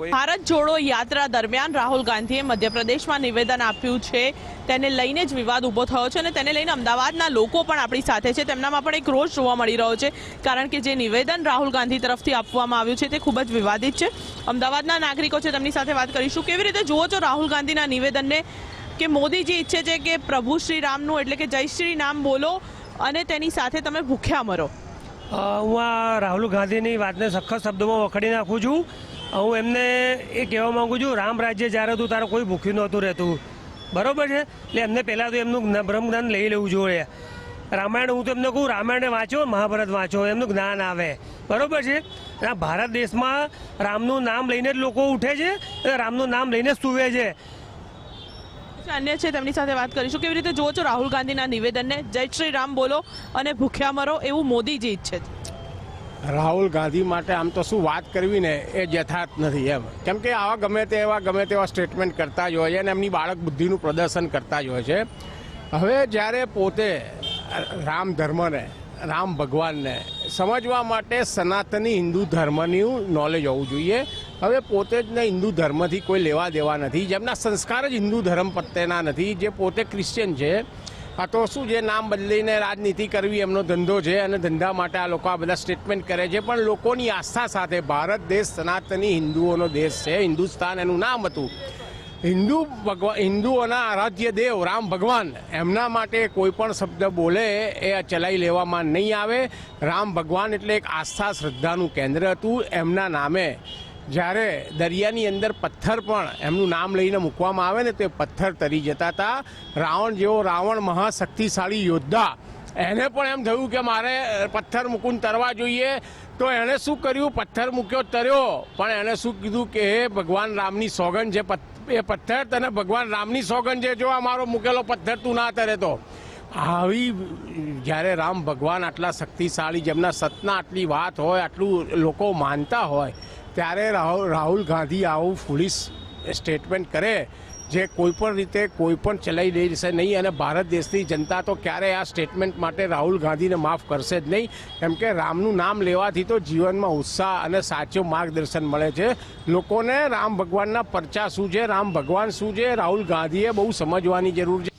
ભારત જોડો યાત્રા દરમિયાન રાહુલ ગાંધીએ મધ્યપ્રદેશમાં નિવેદન આપ્યું છે. તેને લઈને જ વિવાદ ઊભો થયો છે અને તેને લઈને અમદાવાદના લોકો પણ આપણી સાથે છે. તેમનામાં પણ એક રોષ જોવા મળી રહ્યો છે કારણ કે જે નિવેદન રાહુલ ગાંધી તરફથી આપવામાં આવ્યું છે તે ખૂબ જ વિવાદિત છે. અમદાવાદના નાગરિકો છે તેમની સાથે વાત કરીશું. કેવી રીતે જુઓ છો રાહુલ ગાંધીના નિવેદનને? કે મોદીજી ઈચ્છે છે કે પ્રભુ શ્રી રામનું એટલે કે જય શ્રી નામ બોલો અને તેની સાથે તમે ભૂખ્યા મરો. હું આ રાહુલ ગાંધીની વાતને સખત શબ્દોમાં વખડી નાખું છું. હું એમને એ કહેવા માગું છું, રામ રાજ્ય, જ્યારે હતું તારે કોઈ ભૂખ્યું નહોતું રહેતું. બરાબર છે? એટલે એમને પહેલાં તો એમનું જ્ઞા- બ્રહ્મજ્ઞાન લઈ લેવું જોઈએ. રામાયણ, હું તો એમને કહું, રામાયણ વાંચો મહાભારત વાંચો એમનું જ્ઞાન આવે. બરાબર છે? આ ભારત દેશમાં રામનું નામ લઈને જ લોકો ઉઠે છે અને રામનું નામ લઈને સૂવે છે. અન્ય છે તેમની સાથે વાત કરીશું. કેવી રીતે જુઓ છો રાહુલ ગાંધીના નિવેદનને? જય શ્રી રામ બોલો અને ભૂખ્યા મરો એવું મોદીજી ઈચ્છે છે. રાહુલ ગાંધી માટે આમ તો શું વાત કરવી ને એ યથાર્થ નથી એમ. કેમ કે આવા ગમે તેવા ગમે તેવા સ્ટેટમેન્ટ કરતા જ હોય છે અને એમની બાળક બુદ્ધિનું પ્રદર્શન કરતા જ હોય છે. હવે જ્યારે પોતે રામ ધર્મને, રામ ભગવાનને સમજવા માટે સનાતની હિન્દુ ધર્મનું નોલેજ હોવું જોઈએ, હવે પોતે જ ને હિન્દુ ધર્મથી કોઈ લેવા દેવા નથી. જેમના સંસ્કાર જ હિન્દુ ધર્મ પ્રત્યેના નથી, જે પોતે ક્રિશ્ચિયન છે આ તો શું છે નામ બદલીને રાજનીતિ કરવી એમનો ધંધો છે અને ધંધા માટે આ લોકો આ બધા સ્ટેટમેન્ટ કરે છે, પણ લોકોની આસ્થા સાથે ભારત દેશ સનાતની હિન્દુઓનો દેશ છે, હિન્દુસ્તાન એનું નામ હતું. હિન્દુ ભગવાન હિન્દુઓના આરાધ્ય દેવ રામ ભગવાન, એમના માટે કોઈ પણ શબ્દ બોલે એ ચલાવી લેવામાં નહીં આવે. રામ ભગવાન એટલે એક આસ્થા શ્રદ્ધાનું કેન્દ્ર હતું એમના નામે. જ્યારે દરિયાની અંદર પથ્થર પણ એમનું નામ લઈને મૂકવામાં આવે ને તો પથ્થર તરી જતા હતા. રાવણ જેવો રાવણ મહાશક્તિશાળી યોદ્ધા. એને પણ એમ થયું કે મારે પથ્થર મૂકું તરવા જોઈએ. તો એણે શું કર્યું? પથ્થર મૂક્યો, તર્યો. પણ એણે શું કીધું કે, હે ભગવાન રામની સોગન છે એ પથ્થર તને ભગવાન રામની સોગંદ છે જો આ મારો મૂકેલો પથ્થર તું ના તરે તો. આવી જ્યારે રામ ભગવાન આટલા શક્તિશાળી, જેમના સતના આટલી વાત હોય, આટલું લોકો માનતા હોય ત્યારે રાહુલ રાહુલ ગાંધી આવું પોલીસ સ્ટેટમેન્ટ કરે જે કોઈ પણ રીતે કોઈ પણ ચલાવી દઈ જશે નહીં. અને ભારત દેશની જનતા તો ક્યારેય આ સ્ટેટમેન્ટ માટે રાહુલ ગાંધીને માફ કરશે જ નહીં. કેમ કે રામનું નામ લેવાથી તો જીવનમાં ઉત્સાહ અને સાચું માર્ગદર્શન મળે છે. લોકોને રામ ભગવાનના પરચા શું છે? રામ ભગવાન શું છે? રાહુલ ગાંધીએ બહુ સમજવાની જરૂર છે.